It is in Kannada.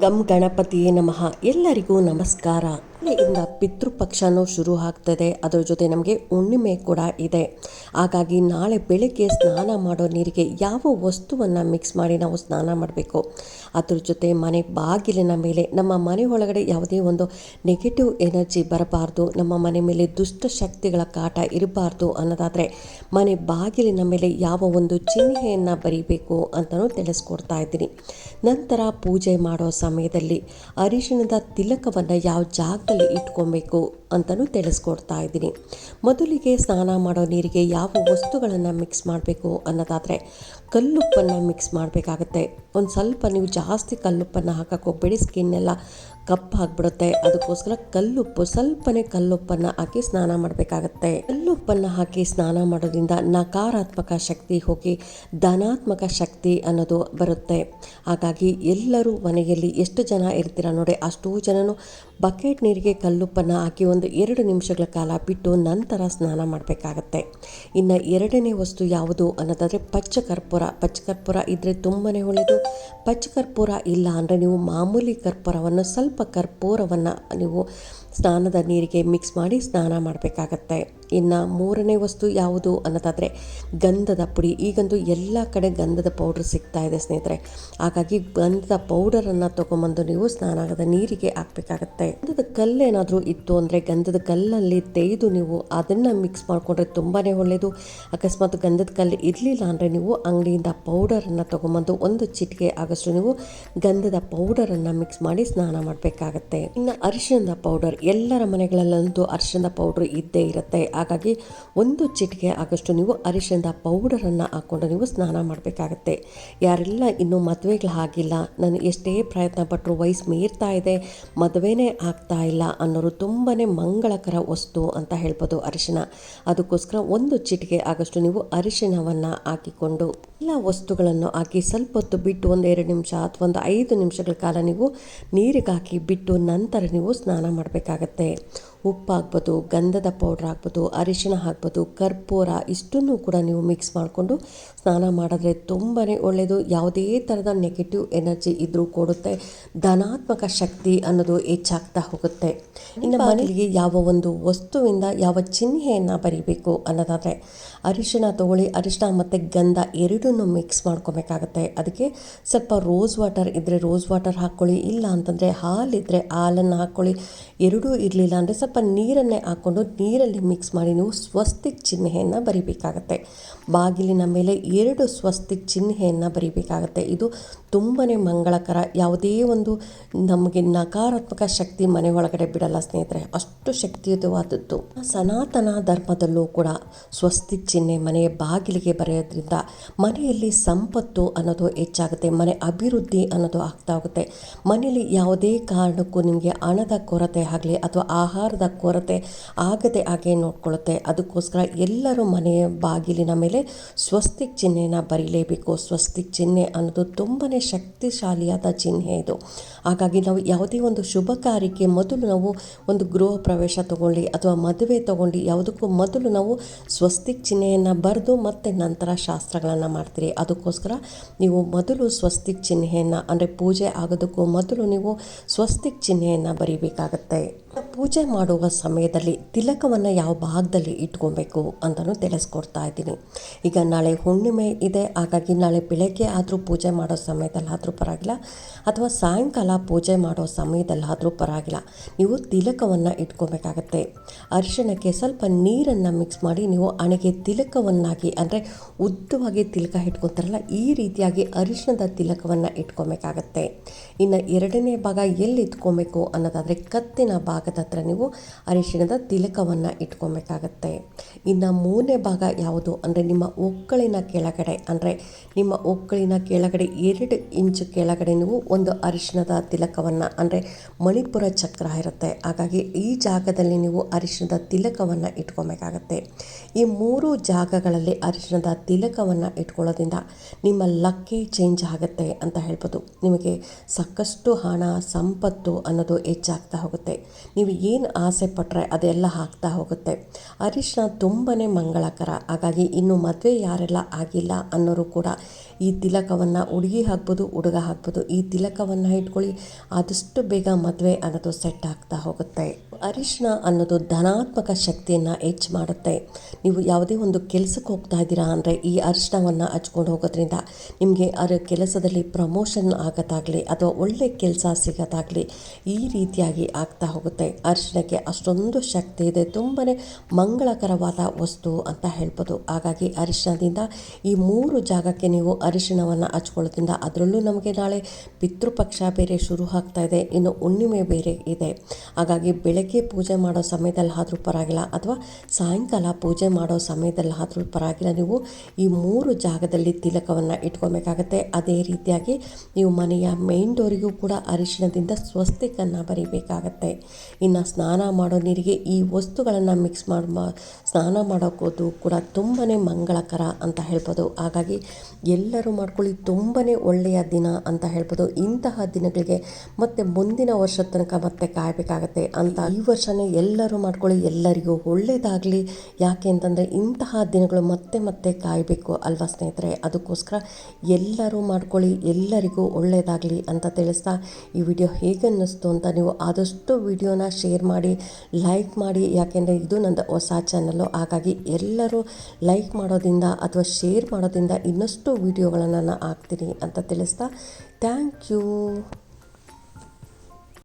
ಗಂ ಗಣಪತಿಯೇ ನಮಃ. ಎಲ್ಲರಿಗೂ ನಮಸ್ಕಾರ. ನಾಳೆಯಿಂದ ಪಿತೃಪಕ್ಷನೂ ಶುರು ಆಗ್ತದೆ. ಅದರ ಜೊತೆ ನಮಗೆ ಹುಣ್ಣಿಮೆ ಕೂಡ ಇದೆ. ಹಾಗಾಗಿ ನಾಳೆ ಬೆಳಗ್ಗೆ ಸ್ನಾನ ಮಾಡೋ ನೀರಿಗೆ ಯಾವ ವಸ್ತುವನ್ನು ಮಿಕ್ಸ್ ಮಾಡಿ ನಾವು ಸ್ನಾನ ಮಾಡಬೇಕು? ಅದ್ರ ಜೊತೆ ಮನೆ ಬಾಗಿಲಿನ ಮೇಲೆ, ನಮ್ಮ ಮನೆ ಒಳಗಡೆ ಯಾವುದೇ ಒಂದು ನೆಗೆಟಿವ್ ಎನರ್ಜಿ ಬರಬಾರ್ದು. ನಮ್ಮ ಮನೆ ಮೇಲೆ ದುಷ್ಟ ಶಕ್ತಿಗಳ ಕಾಟ ಇರಬಾರ್ದು ಅನ್ನೋದಾದರೆ, ಮನೆ ಬಾಗಿಲಿನ ಮೇಲೆ ಯಾವ ಒಂದು ಚಿಹ್ನೆಯನ್ನು ಬರೀಬೇಕು ಅಂತಲೂ ತಿಳಿಸ್ಕೊಡ್ತಾ ಇದ್ದೀನಿ. ನಂತರ ಪೂಜೆ ಮಾಡೋ ಸಮಯದಲ್ಲಿ ಅರಿಶಿಣದ ತಿಲಕವನ್ನು ಯಾವ ಇಟ್ಕೊಬೇಕು ಅಂತಲೂ ತಿಳಿಸ್ಕೊಡ್ತಾ ಇದ್ದೀನಿ. ಮೊದಲಿಗೆ ಸ್ನಾನ ಮಾಡೋ ನೀರಿಗೆ ಯಾವ ವಸ್ತುಗಳನ್ನು ಮಿಕ್ಸ್ ಮಾಡಬೇಕು ಅನ್ನೋದಾದರೆ ಕಲ್ಲುಪ್ಪನ್ನು ಮಿಕ್ಸ್ ಮಾಡಬೇಕಾಗತ್ತೆ. ಒಂದು ಸ್ವಲ್ಪ ನೀವು ಜಾಸ್ತಿ ಕಲ್ಲುಪ್ಪನ್ನು ಹಾಕಕ್ಕೆ ಹೋಗ್ಬೇಡಿ ಸ್ಕಿನ್ ಎಲ್ಲ ಕಪ್ಪು ಆಗಿಬಿಡುತ್ತೆ ಅದಕ್ಕೋಸ್ಕರ ಕಲ್ಲುಪ್ಪು, ಸ್ವಲ್ಪನೇ ಕಲ್ಲುಪ್ಪನ್ನು ಹಾಕಿ ಸ್ನಾನ ಮಾಡಬೇಕಾಗತ್ತೆ. ಕಲ್ಲುಪ್ಪನ್ನು ಹಾಕಿ ಸ್ನಾನ ಮಾಡೋದ್ರಿಂದ ನಕಾರಾತ್ಮಕ ಶಕ್ತಿ ಹೋಗಿ ಧನಾತ್ಮಕ ಶಕ್ತಿ ಅನ್ನೋದು ಬರುತ್ತೆ. ಹಾಗಾಗಿ ಎಲ್ಲರೂ ಮನೆಯಲ್ಲಿ ಎಷ್ಟು ಜನ ಇರ್ತೀರ ನೋಡಿ, ಅಷ್ಟೂ ಜನನು ಬಕೆಟ್ ನೀರಿಗೆ ಕಲ್ಲುಪ್ಪನ್ನು ಹಾಕಿ ಒಂದು ಎರಡು ನಿಮಿಷಗಳ ಕಾಲ ಬಿಟ್ಟು ನಂತರ ಸ್ನಾನ ಮಾಡಬೇಕಾಗತ್ತೆ. ಇನ್ನು ಎರಡನೇ ವಸ್ತು ಯಾವುದು ಅನ್ನೋದಾದರೆ ಪಚ್ಚ ಕರ್ಪೂರ ಪಚ್ಚ ಕರ್ಪೂರ ಇದ್ದರೆ ತುಂಬಾ ಒಳ್ಳೆಯದು ಪಚ್ಚ ಕರ್ಪೂರ ಇಲ್ಲ ಅಂದರೆ ನೀವು ಮಾಮೂಲಿ ಕರ್ಪೂರವನ್ನು ಸ್ವಲ್ಪ ಕರ್ಪೂರವನ್ನು ನೀವು ಸ್ನಾನದ ನೀರಿಗೆ ಮಿಕ್ಸ್ ಮಾಡಿ ಸ್ನಾನ ಮಾಡಬೇಕಾಗತ್ತೆ. ಇನ್ನು ಮೂರನೇ ವಸ್ತು ಯಾವುದು ಅನ್ನೋದಾದರೆ ಗಂಧದ ಪುಡಿ. ಈಗಂತೂ ಎಲ್ಲ ಕಡೆ ಗಂಧದ ಪೌಡ್ರ್ ಸಿಗ್ತಾ ಇದೆ ಸ್ನೇಹಿತರೆ. ಹಾಗಾಗಿ ಗಂಧದ ಪೌಡರನ್ನು ತೊಗೊಂಬಂದು ನೀವು ಸ್ನಾನದ ನೀರಿಗೆ ಹಾಕಬೇಕಾಗತ್ತೆ. ಗಂಧದ ಕಲ್ಲೇನಾದರೂ ಇತ್ತು ಅಂದರೆ ಗಂಧದ ಕಲ್ಲಲ್ಲಿ ತೆಗೆದು ನೀವು ಅದನ್ನು ಮಿಕ್ಸ್ ಮಾಡಿಕೊಂಡ್ರೆ ತುಂಬಾ ಒಳ್ಳೆಯದು ಅಕಸ್ಮಾತ್ ಗಂಧದ ಕಲ್ಲು ಇರಲಿಲ್ಲ ಅಂದರೆ ನೀವು ಅಂಗಡಿಯಿಂದ ಪೌಡರನ್ನು ತೊಗೊಂಬಂದು ಒಂದು ಚಿಟಿಕೆ ಆಗಷ್ಟು ನೀವು ಗಂಧದ ಪೌಡರನ್ನು ಮಿಕ್ಸ್ ಮಾಡಿ ಸ್ನಾನ ಮಾಡಬೇಕಾಗತ್ತೆ. ಇನ್ನು ಅರಿಶಿಣದ ಪೌಡರ್ ಎಲ್ಲರ ಮನೆಗಳಲ್ಲಂತೂ ಅರಿಶಿಣದ ಪೌಡ್ರ್ ಇದ್ದೇ ಇರುತ್ತೆ. ಹಾಗಾಗಿ ಒಂದು ಚಿಟಿಕೆ ಆಗಷ್ಟು ನೀವು ಅರಿಶಿಣದ ಪೌಡರನ್ನು ಹಾಕ್ಕೊಂಡು ನೀವು ಸ್ನಾನ ಮಾಡಬೇಕಾಗತ್ತೆ. ಯಾರೆಲ್ಲ ಇನ್ನೂ ಮದುವೆಗಳು ಆಗಿಲ್ಲ, ನಾನು ಎಷ್ಟೇ ಪ್ರಯತ್ನ ಪಟ್ಟರು ವಯಸ್ಸು ಮೀರ್ತಾ ಇದೆ, ಮದುವೆನೇ ಆಗ್ತಾ ಇಲ್ಲ ಅನ್ನೋರು ತುಂಬಾ ಮಂಗಳಕರ ವಸ್ತು ಅಂತ ಹೇಳ್ಬೋದು ಅರಿಶಿಣ. ಅದಕ್ಕೋಸ್ಕರ ಒಂದು ಚಿಟಿಕೆ ಆಗಷ್ಟು ನೀವು ಅರಿಶಿಣವನ್ನು ಹಾಕಿಕೊಂಡು ಎಲ್ಲ ವಸ್ತುಗಳನ್ನು ಹಾಕಿ ಸ್ವಲ್ಪ ಹೊತ್ತು ಬಿಟ್ಟು ಒಂದು ಎರಡು ನಿಮಿಷ ಅಥವಾ ಒಂದು ಐದು ನಿಮಿಷಗಳ ಕಾಲ ನೀವು ನೀರಿಗೆ ಹಾಕಿ ಬಿಟ್ಟು ನಂತರ ನೀವು ಸ್ನಾನ ಮಾಡಬೇಕಾಗತ್ತೆ. ಉಪ್ಪು ಹಾಕ್ಬೋದು ಗಂಧದ ಪೌಡ್ರ್ ಹಾಕ್ಬೋದು ಅರಿಶಿಣ ಹಾಕ್ಬೋದು ಕರ್ಪೂರ ಇಷ್ಟನ್ನು ಕೂಡ ನೀವು ಮಿಕ್ಸ್ ಮಾಡಿಕೊಂಡು ಸ್ನಾನ ಮಾಡಿದ್ರೆ ತುಂಬಾ ಒಳ್ಳೆಯದು ಯಾವುದೇ ಥರದ ನೆಗೆಟಿವ್ ಎನರ್ಜಿ ಇದ್ದರೂ ಕೊಡುತ್ತೆ. ಧನಾತ್ಮಕ ಶಕ್ತಿ ಅನ್ನೋದು ಹೆಚ್ಚಾಗ್ತಾ ಹೋಗುತ್ತೆ. ಇನ್ನು ಮನೆಯಲ್ಲಿ ಯಾವ ಒಂದು ವಸ್ತುವಿಂದ ಯಾವ ಚಿಹ್ನೆಯನ್ನು ಬರೀಬೇಕು ಅನ್ನೋದಾದರೆ ಅರಿಶಿನ ತಗೊಳ್ಳಿ ಅರಿಶಿಣ ಮತ್ತು ಗಂಧ ಎರಡನ್ನೂ ಮಿಕ್ಸ್ ಮಾಡ್ಕೊಬೇಕಾಗುತ್ತೆ. ಅದಕ್ಕೆ ಸ್ವಲ್ಪ ರೋಸ್ ವಾಟರ್ ಇದ್ದರೆ ರೋಸ್ ವಾಟರ್ ಹಾಕ್ಕೊಳ್ಳಿ. ಇಲ್ಲ ಅಂತಂದರೆ ಹಾಲಿದ್ದರೆ ಹಾಲನ್ನು ಹಾಕ್ಕೊಳ್ಳಿ. ಎರಡೂ ಇರಲಿಲ್ಲ ಅಂದರೆ ಸ್ವಲ್ಪ ನೀರನ್ನೇ ಹಾಕ್ಕೊಂಡು ನೀರಲ್ಲಿ ಮಿಕ್ಸ್ ಮಾಡಿ ನೀವು ಸ್ವಸ್ತಿಕ್ ಚಿಹ್ನೆಯನ್ನು ಬರಿಬೇಕಾಗತ್ತೆ. ಬಾಗಿಲಿನ ಮೇಲೆ ಎರಡು ಸ್ವಸ್ತಿಕ್ ಚಿಹ್ನೆಯನ್ನು ಬರಿಬೇಕಾಗತ್ತೆ. ಇದು ತುಂಬಾ ಮಂಗಳಕರ, ಯಾವುದೇ ಒಂದು ನಮಗೆ ನಕಾರಾತ್ಮಕ ಶಕ್ತಿ ಮನೆ ಒಳಗಡೆ ಬಿಡಲ್ಲ ಸ್ನೇಹಿತರೆ. ಅಷ್ಟು ಶಕ್ತಿಯುತವಾದದ್ದು. ಸನಾತನ ಧರ್ಮದಲ್ಲೂ ಕೂಡ ಸ್ವಸ್ತಿ ಚಿಹ್ನೆ ಮನೆಯ ಬಾಗಿಲಿಗೆ ಬರೆಯೋದ್ರಿಂದ ಮನೆಯಲ್ಲಿ ಸಂಪತ್ತು ಅನ್ನೋದು ಹೆಚ್ಚಾಗುತ್ತೆ, ಮನೆ ಅಭಿವೃದ್ಧಿ ಅನ್ನೋದು ಆಗ್ತಾ ಹೋಗುತ್ತೆ. ಮನೆಯಲ್ಲಿ ಯಾವುದೇ ಕಾರಣಕ್ಕೂ ನಿಮಗೆ ಹಣದ ಕೊರತೆ ಆಗಲಿ ಅಥವಾ ಆಹಾರದ ಕೊರತೆ ಆಗದೆ ಹಾಗೆ ನೋಡ್ಕೊಳ್ಳುತ್ತೆ. ಅದಕ್ಕೋಸ್ಕರ ಎಲ್ಲರೂ ಮನೆಯ ಬಾಗಿಲಿನ ಮೇಲೆ ಸ್ವಸ್ತಿ ಚಿಹ್ನೆನ ಬರೀಲೇಬೇಕು. ಸ್ವಸ್ತಿಕ್ ಚಿಹ್ನೆ ಅನ್ನೋದು ತುಂಬಾ ಶಕ್ತಿಶಾಲಿಯಾದ ಚಿಹ್ನೆ ಇದು. ಹಾಗಾಗಿ ನಾವು ಯಾವುದೇ ಒಂದು ಶುಭ ಕಾರ್ಯಕ್ಕೆ ಮೊದಲು ನಾವು ಒಂದು ಗೃಹ ಪ್ರವೇಶ ತಗೊಳ್ಳಿ ಅಥವಾ ಮದುವೆ ತಗೊಂಡು ಯಾವುದಕ್ಕೂ ಮೊದಲು ನಾವು ಸ್ವಸ್ತಿಕ್ ಚಿಹ್ನೆಯನ್ನು ಬರೆದು ಮತ್ತು ನಂತರ ಶಾಸ್ತ್ರಗಳನ್ನು ಮಾಡ್ತೀರಿ. ಅದಕ್ಕೋಸ್ಕರ ನೀವು ಮೊದಲು ಸ್ವಸ್ತಿಕ್ ಚಿಹ್ನೆಯನ್ನು ಅಂದರೆ ಪೂಜೆ ಆಗೋದಕ್ಕೂ ಮೊದಲು ನೀವು ಸ್ವಸ್ತಿಕ್ ಚಿಹ್ನೆಯನ್ನು ಬರೀಬೇಕಾಗತ್ತೆ. ಪೂಜೆ ಮಾಡುವ ಸಮಯದಲ್ಲಿ ತಿಲಕವನ್ನು ಯಾವ ಭಾಗದಲ್ಲಿ ಇಟ್ಕೊಬೇಕು ಅಂತಲೂ ತಿಳಿಸ್ಕೊಡ್ತಾ ಇದ್ದೀನಿ. ಈಗ ನಾಳೆ ಹುಣ್ಣಿಮೆ ಇದೆ, ಹಾಗಾಗಿ ನಾಳೆ ಬೆಳಗ್ಗೆ ಆದರೂ ಪೂಜೆ ಮಾಡೋ ಸಮಯದಲ್ಲಾದರೂ ಪರವಾಗಿಲ್ಲ, ಅಥವಾ ಸಾಯಂಕಾಲ ಪೂಜೆ ಮಾಡೋ ಸಮಯದಲ್ಲಾದರೂ ಪರವಾಗಿಲ್ಲ. ನೀವು ತಿಲಕವನ್ನು ಇಟ್ಕೊಬೇಕಾಗತ್ತೆ. ಅರಿಶಿಣಕ್ಕೆ ಸ್ವಲ್ಪ ನೀರನ್ನು ಮಿಕ್ಸ್ ಮಾಡಿ ನೀವು ಹಣೆಗೆ ತಿಲಕವನ್ನಾಗಿ, ಅಂದರೆ ಉದ್ದವಾಗಿ ತಿಲಕ ಇಟ್ಕೊತಾರಲ್ಲ, ಈ ರೀತಿಯಾಗಿ ಅರಿಶಿಣದ ತಿಲಕವನ್ನು ಇಟ್ಕೊಬೇಕಾಗತ್ತೆ. ಇನ್ನು ಎರಡನೇ ಭಾಗ ಎಲ್ಲಿ ಇಟ್ಕೊಬೇಕು ಅನ್ನೋದಾದರೆ ಕತ್ತಿನ ಭಾಗದ ಹತ್ರ ನೀವು ಅರಿಶಿಣದ ತಿಲಕವನ್ನು ಇಟ್ಕೊಬೇಕಾಗತ್ತೆ. ಇನ್ನು ಮೂರನೇ ಭಾಗ ಯಾವುದು ಅಂದರೆ ನಿಮ್ಮ ಒಕ್ಕಳಿನ ಕೆಳಗಡೆ ಅಂದರೆ ನಿಮ್ಮ ಒಕ್ಕಳಿನ ಕೆಳಗಡೆ ಎರಡು ಇಂಚು ಕೆಳಗಡೆ ನೀವು ಒಂದು ಅರಿಶಿಣದ ತಿಲಕವನ್ನು ಅಂದರೆ ಮಣಿಪುರ ಚಕ್ರ ಇರುತ್ತೆ. ಹಾಗಾಗಿ ಈ ಜಾಗದಲ್ಲಿ ನೀವು ಅರಿಶಿಣದ ತಿಲಕವನ್ನು ಇಟ್ಕೊಬೇಕಾಗತ್ತೆ. ಈ ಮೂರು ಜಾಗಗಳಲ್ಲಿ ಅರಿಶಿಣದ ತಿಲಕವನ್ನು ಇಟ್ಕೊಳ್ಳೋದ್ರಿಂದ ನಿಮ್ಮ ಲಕ್ಕೇ ಚೇಂಜ್ ಆಗುತ್ತೆ ಅಂತ ಹೇಳ್ಬೋದು. ನಿಮಗೆ ಸಾಕಷ್ಟು ಹಣ, ಸಂಪತ್ತು ಅನ್ನೋದು ಹೆಚ್ಚಾಗ್ತಾ ಹೋಗುತ್ತೆ. ನೀವು ಏನು ಆಸೆ ಪಟ್ಟರೆ ಅದೆಲ್ಲ ಹಾಕ್ತಾ ಹೋಗುತ್ತೆ. ಅರಿಶಿನ ತುಂಬಾ ಮಂಗಳಕರ. ಹಾಗಾಗಿ ಇನ್ನು ಮದುವೆ ಯಾರೆಲ್ಲ ಆಗಿಲ್ಲ ಅನ್ನೋರು ಕೂಡ ಈ ತಿಲಕವನ್ನು ಹುಡುಗಿ ಹಾಕ್ಬೋದು ಹುಡುಗ ಹಾಕ್ಬೋದು. ಈ ತಿಲಕವನ್ನು ಇಟ್ಕೊಳ್ಳಿ, ಆದಷ್ಟು ಬೇಗ ಮದುವೆ ಅನ್ನೋದು ಸೆಟ್ ಆಗ್ತಾ ಹೋಗುತ್ತೆ. ಅರಿಶಿನ ಅನ್ನೋದು ಧನಾತ್ಮಕ ಶಕ್ತಿಯನ್ನು ಹೆಚ್ಚು ಮಾಡುತ್ತೆ. ನೀವು ಯಾವುದೇ ಒಂದು ಕೆಲಸಕ್ಕೆ ಹೋಗ್ತಾ ಇದ್ದೀರಾ ಅಂದರೆ ಈ ಅರಿಶಿನವನ್ನು ಹಚ್ಕೊಂಡು ಹೋಗೋದ್ರಿಂದ ನಿಮಗೆ ಅದರ ಕೆಲಸದಲ್ಲಿ ಪ್ರಮೋಷನ್ ಆಗೋದಾಗಲಿ ಅಥವಾ ಒಳ್ಳೆ ಕೆಲಸ ಸಿಗೋದಾಗಲಿ ಈ ರೀತಿಯಾಗಿ ಆಗ್ತಾ ಹೋಗುತ್ತೆ. ಅರಿಶಿನಕ್ಕೆ ಅಷ್ಟೊಂದು ಶಕ್ತಿ ಇದೆ. ತುಂಬಾ ಮಂಗಳಕರವಾದ ವಸ್ತು ಅಂತ ಹೇಳ್ಬೋದು. ಹಾಗಾಗಿ ಅರಿಶಿನದಿಂದ ಈ ಮೂರು ಜಾಗಕ್ಕೆ ನೀವು ಅರಿಶಿಣವನ್ನು ಹಚ್ಕೊಳ್ಳೋದ್ರಿಂದ ಅದರಲ್ಲೂ ನಮಗೆ ನಾಳೆ ಪಿತೃಪಕ್ಷ ಬೇರೆ ಶುರು ಆಗ್ತಾ ಇದೆ, ಇನ್ನು ಹುಣ್ಣಿಮೆ ಬೇರೆ ಇದೆ. ಹಾಗಾಗಿ ಬೆಳಗ್ಗೆ ಪೂಜೆ ಮಾಡೋ ಸಮಯದಲ್ಲಿ ಆದರೂ ಪರವಾಗಿಲ್ಲ, ಅಥವಾ ಸಾಯಂಕಾಲ ಪೂಜೆ ಮಾಡೋ ಸಮಯದಲ್ಲಿ ಆದರೂ ಪರವಾಗಿಲ್ಲ. ನೀವು ಈ ಮೂರು ಜಾಗದಲ್ಲಿ ತಿಲಕವನ್ನು ಇಟ್ಕೊಬೇಕಾಗತ್ತೆ ಅದೇ ರೀತಿಯಾಗಿ ನೀವು ಮನೆಯ ಮೇನ್ ಡೋರಿಗೂ ಕೂಡ ಅರಿಶಿಣದಿಂದ ಸ್ವಸ್ತಿಕನ್ನು ಬರೀಬೇಕಾಗತ್ತೆ. ಇನ್ನು ಸ್ನಾನ ಮಾಡೋ ನೀರಿಗೆ ಈ ವಸ್ತುಗಳನ್ನು ಮಿಕ್ಸ್ ಮಾಡಿ ಸ್ನಾನ ಮಾಡೋಕ್ಕೋದು ಕೂಡ ತುಂಬಾ ಮಂಗಳಕರ ಅಂತ ಹೇಳ್ಬೋದು. ಹಾಗಾಗಿ ಎಲ್ಲರೂ ಮಾಡ್ಕೊಳ್ಳಿ ತುಂಬಾ ಒಳ್ಳೆಯ ದಿನ ಅಂತ ಹೇಳ್ಬೋದು. ಇಂತಹ ದಿನಗಳಿಗೆ ಮತ್ತೆ ಮುಂದಿನ ವರ್ಷದ ತನಕ ಮತ್ತೆ ಕಾಯಬೇಕಾಗತ್ತೆ ಅಂತ ಈ ವರ್ಷನೇ ಎಲ್ಲರೂ ಮಾಡ್ಕೊಳ್ಳಿ, ಎಲ್ಲರಿಗೂ ಒಳ್ಳೆಯದಾಗಲಿ ಯಾಕೆ ಅಂತಂದರೆ ಇಂತಹ ದಿನಗಳು ಮತ್ತೆ ಮತ್ತೆ ಕಾಯಬೇಕು ಅಲ್ವಾ ಸ್ನೇಹಿತರೆ? ಅದಕ್ಕೋಸ್ಕರ ಎಲ್ಲರೂ ಮಾಡ್ಕೊಳ್ಳಿ, ಎಲ್ಲರಿಗೂ ಒಳ್ಳೆಯದಾಗಲಿ ಅಂತ ತಿಳಿಸ್ತಾ ಈ ವಿಡಿಯೋ ಹೇಗೆ ಅನ್ನಿಸ್ತು ಅಂತ ನೀವು ಆದಷ್ಟು ವಿಡಿಯೋನ ಶೇರ್ ಮಾಡಿ, ಲೈಕ್ ಮಾಡಿ. ಯಾಕೆಂದರೆ ಇದು ನನ್ನ ಹೊಸ ಚಾನಲ್ಲು ಹಾಗಾಗಿ ಎಲ್ಲರೂ ಲೈಕ್ ಮಾಡೋದ್ರಿಂದ ಅಥವಾ ಶೇರ್ ಮಾಡೋದ್ರಿಂದ ಇನ್ನಷ್ಟು ವಿಡಿಯೋಗಳನ್ನು ನಾನು ಹಾಕ್ತೀನಿ ಅಂತ ತಿಳಿಸ್ತಾ. Thank you